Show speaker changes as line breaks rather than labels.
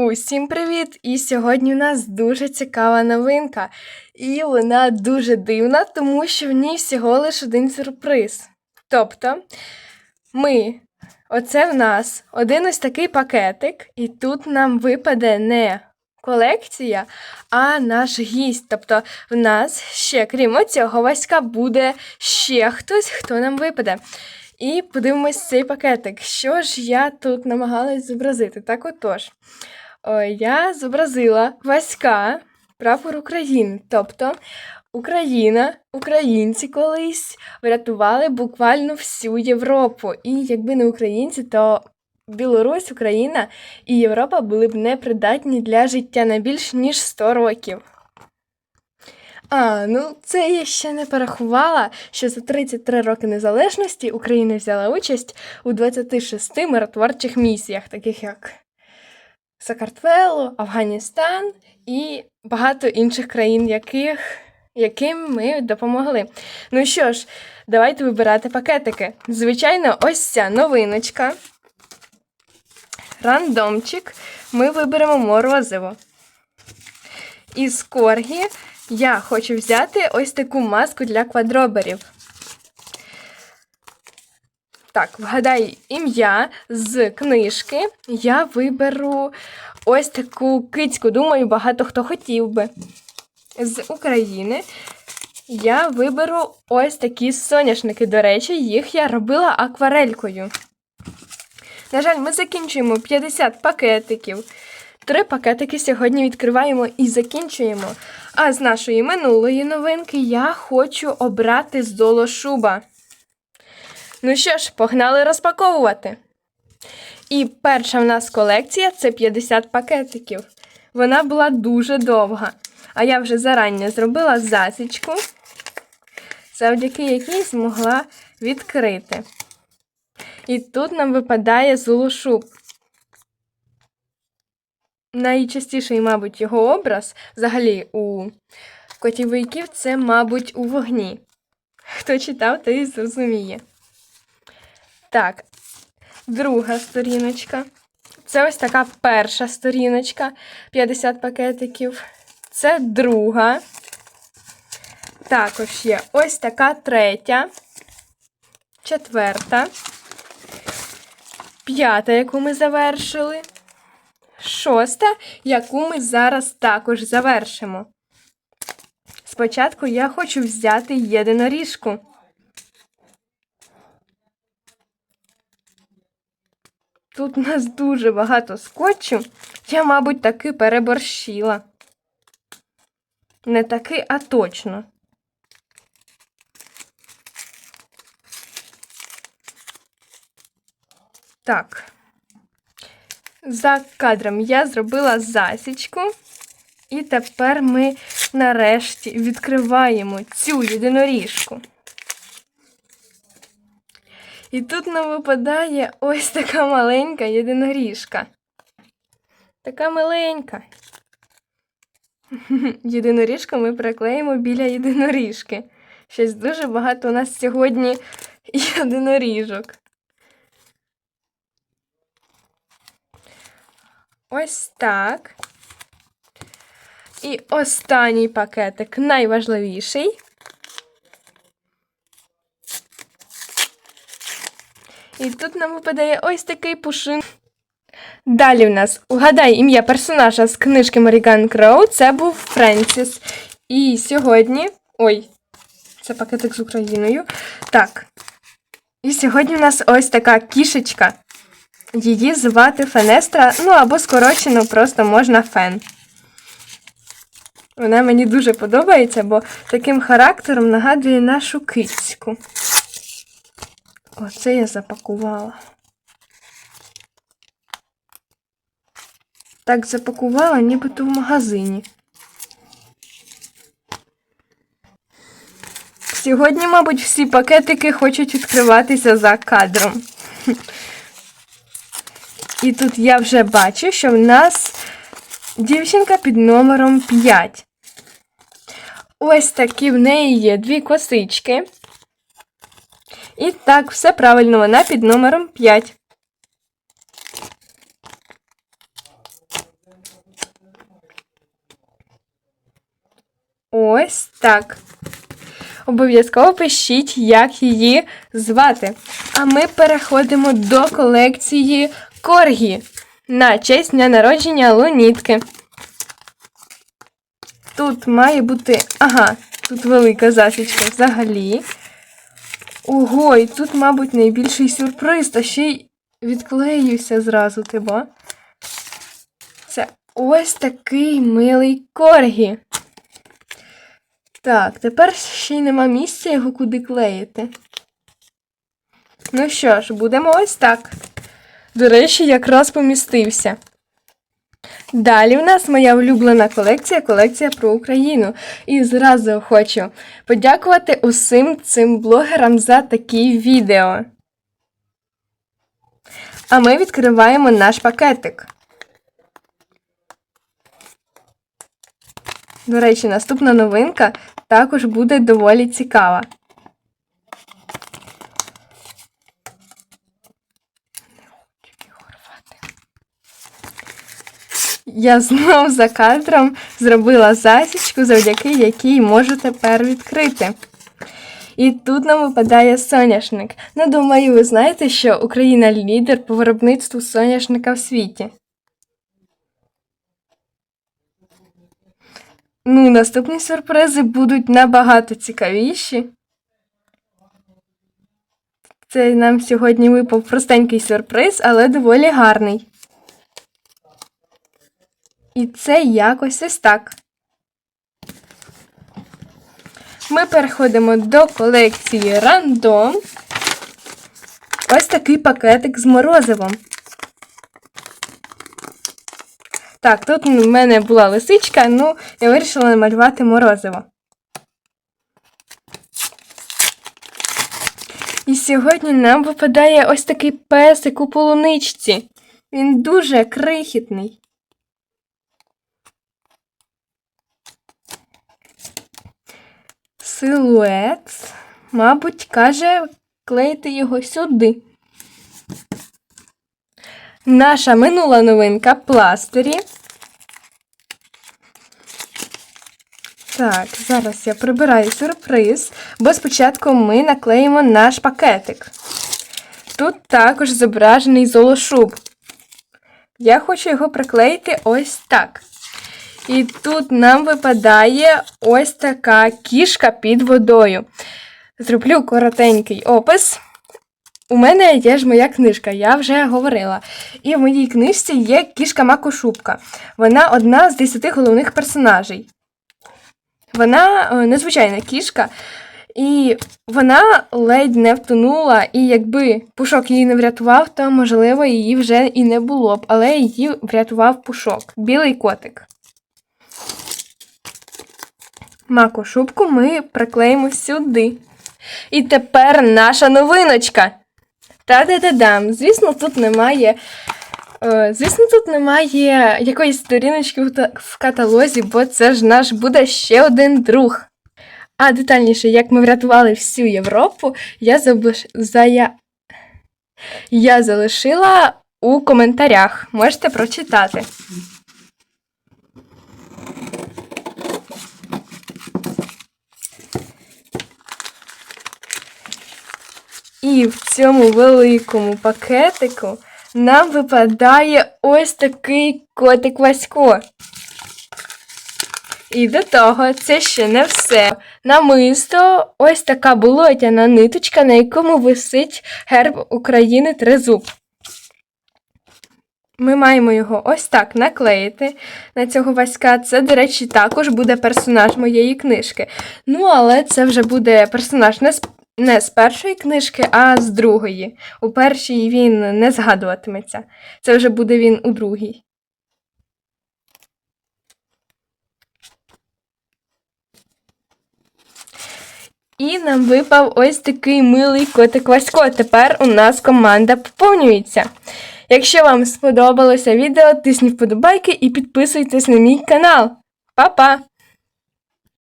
Усім привіт! І сьогодні у нас дуже цікава новинка. І вона дуже дивна, тому що в ній всього лише один сюрприз. Тобто, ми, оце в нас один ось такий пакетик, і тут нам випаде не колекція, а наш гість. Тобто, в нас ще, крім цього Васька, буде ще хтось, хто нам випаде. І подивимось цей пакетик. Що ж я тут намагалась зобразити? Так отож. О, я зобразила Васька, прапор України. Тобто Україна, українці колись врятували буквально всю Європу. І якби не українці, то Білорусь, Україна і Європа були б непридатні для життя на більш ніж 100 років. А, ну це я ще не порахувала, що за 33 роки незалежності Україна взяла участь у 26 миротворчих місіях, таких як Сакартвело, Афганістан і багато інших країн, яких, яким ми допомогли. Ну що ж, давайте вибирати пакетики. Звичайно, ось ця новиночка. Рандомчик. Ми виберемо морозиво. Із коргі я хочу взяти ось таку маску для квадроберів. Так, вгадай ім'я з книжки. Я виберу ось таку кицьку. Думаю, багато хто хотів би. З України я виберу ось такі соняшники. До речі, їх я робила акварелькою. На жаль, ми закінчуємо 50 пакетиків. Три пакетики сьогодні відкриваємо і закінчуємо. А з нашої минулої новинки я хочу обрати золошуба. Ну що ж, погнали розпаковувати. І перша в нас колекція це 50 пакетиків. Вона була дуже довга. А я вже зарані зробила засічку, завдяки якій змогла відкрити. І тут нам випадає золошуб. Найчастіший, мабуть, його образ взагалі у котівиків це, мабуть, у вогні. Хто читав, той зрозуміє. Так, друга сторіночка. Це ось така перша сторіночка 50 пакетиків. Це друга. Також є ось така третя, четверта, п'ята, яку ми завершили. Шоста, яку ми зараз також завершимо. Спочатку я хочу взяти єдиноріжку. Тут у нас дуже багато скотчу. Я, мабуть, таки переборщила. Не таки, а точно. Так. За кадром я зробила засічку. І тепер ми нарешті відкриваємо цю єдиноріжку. І тут нам випадає ось така маленька єдиноріжка. Така маленька. Єдиноріжку ми приклеїмо біля єдиноріжки. Щось дуже багато у нас сьогодні єдиноріжок. Ось так. І останній пакетик найважливіший. І тут нам випадає ось такий пушин. Далі в нас угадай ім'я персонажа з книжки Маріган Кроу. Це був Френсіс. І сьогодні. Ой, це пакетик з Україною. Так. І сьогодні в нас ось така кішечка. Її звати Фенестра, ну або скорочено просто можна фен. Вона мені дуже подобається, бо таким характером нагадує нашу кицьку. Оце я запакувала. Так запакувала, нібито в магазині. Сьогодні, мабуть, всі пакетики хочуть відкриватися за кадром. І тут я вже бачу, що в нас дівчинка під номером 5. Ось такі в неї є дві косички. І так, все правильно, вона під номером 5. Ось так. Обов'язково пишіть, як її звати. А ми переходимо до колекції Коргі на честь дня народження Лунітки. Тут має бути. Ага, тут велика засічка взагалі. Ого, і тут, мабуть, найбільший сюрприз, та ще й відклеюся зразу, тиба. Це ось такий милий коргі. Так, тепер ще й нема місця його куди клеїти. Ну що ж, будемо ось так. До речі, якраз помістився. Далі в нас моя улюблена колекція колекція про Україну. І зразу хочу подякувати усім цим блогерам за такі відео. А ми відкриваємо наш пакетик. До речі, наступна новинка також буде доволі цікава. Я знов за кадром зробила засічку, завдяки якій можу тепер відкрити. І тут нам випадає соняшник. Ну, думаю, ви знаєте, що Україна лідер по виробництву соняшника в світі. Ну, наступні сюрпризи будуть набагато цікавіші. Це нам сьогодні випав простенький сюрприз, але доволі гарний. І це якось ось так. Ми переходимо до колекції рандом. Ось такий пакетик з морозивом. Так, тут в мене була лисичка, ну, я вирішила намалювати морозиво. І сьогодні нам випадає ось такий песик у полуничці. Він дуже крихітний. Силует, мабуть, каже клеїти його сюди. Наша минула новинка пластирі. Так, зараз я прибираю сюрприз, бо спочатку ми наклеїмо наш пакетик. Тут також зображений золошуб. Я хочу його приклеїти ось так. І тут нам випадає ось така кішка під водою. Зроблю коротенький опис. У мене є ж моя книжка, я вже говорила. І в моїй книжці є кішка Макошубка. Вона одна з десяти головних персонажей. Вона е, незвичайна кішка, і вона ледь не втонула, і якби пушок її не врятував, то, можливо, її вже і не було б, але її врятував пушок, білий котик. Макошубку ми приклеїмо сюди. І тепер наша новиночка. Та-да-да-дам. Звісно, тут немає. е, Звісно, тут немає якоїсь сторіночки в каталозі, бо це ж наш буде ще один друг. А детальніше, як ми врятували всю Європу, я забиш... зая... я залишила у коментарях. Можете прочитати. І в цьому великому пакетику нам випадає ось такий котик Васько. І до того це ще не все. Намисто ось така болотяна ниточка, на якому висить герб України Тризуб. Ми маємо його ось так наклеїти на цього Васька. Це, до речі, також буде персонаж моєї книжки. Ну, але це вже буде персонаж не з, не з першої книжки, а з другої. У першій він не згадуватиметься. Це вже буде він у другій. І нам випав ось такий милий котик Васько. Тепер у нас команда поповнюється. Якщо вам сподобалося відео, тисніть вподобайки і підписуйтесь на мій канал. Па-па!